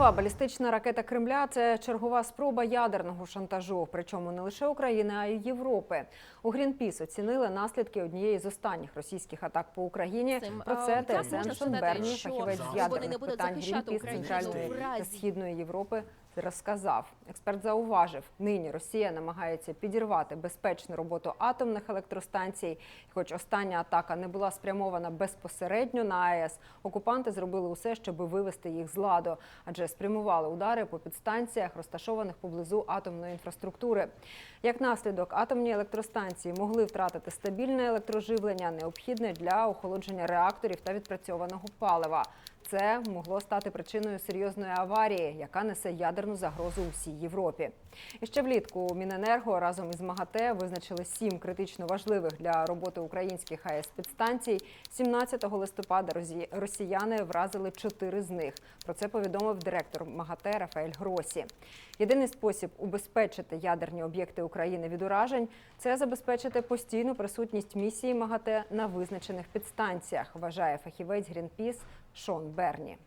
Нова балістична ракета Кремля це чергова спроба ядерного шантажу, причому не лише України, а й Європи. У Грінпіс оцінили наслідки однієї з останніх російських атак по Україні. Цим, Про це можна Берні, фахівець з ядерних питань Грінпіс Центральної та. Східної Європи. Розказав експерт, зауважив, нині Росія намагається підірвати безпечну роботу атомних електростанцій. Хоч остання атака не була спрямована безпосередньо на АЕС, окупанти зробили усе, щоб вивести їх з ладу, адже спрямували удари по підстанціях, розташованих поблизу атомної інфраструктури. Як наслідок, атомні електростанції могли втратити стабільне електроживлення, необхідне для охолодження реакторів та відпрацьованого палива. Це могло стати причиною серйозної аварії, яка несе ядерну загрозу усій Європі. І ще влітку Міненерго разом із МАГАТЕ визначили сім критично важливих для роботи українських АЕС підстанцій. 17 листопада росіяни вразили чотири з них. Про це повідомив директор МАГАТЕ Рафаель Гросі. Єдиний спосіб убезпечити ядерні об'єкти України від уражень це забезпечити постійну присутність місії МАГАТЕ на визначених підстанціях, вважає фахівець Грінпіс Шон Берні.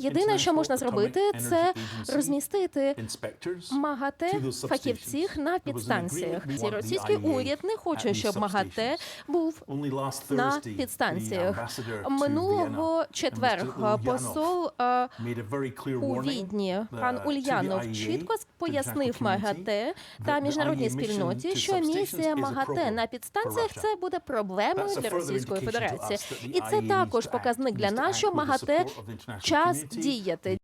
Єдине, що можна зробити, це розмістити МАГАТЕ фахівців на підстанціях. Ці російський уряд не хоче, щоб МАГАТЕ був на підстанціях. Минулого четверга посол е, у Відні. пан Ульянов чітко пояснив МАГАТЕ та міжнародній спільноті, що місія МАГАТЕ на підстанціях це буде проблемою для Російської Федерації, і це також показник для нас, що МАГАТЕ час діяти.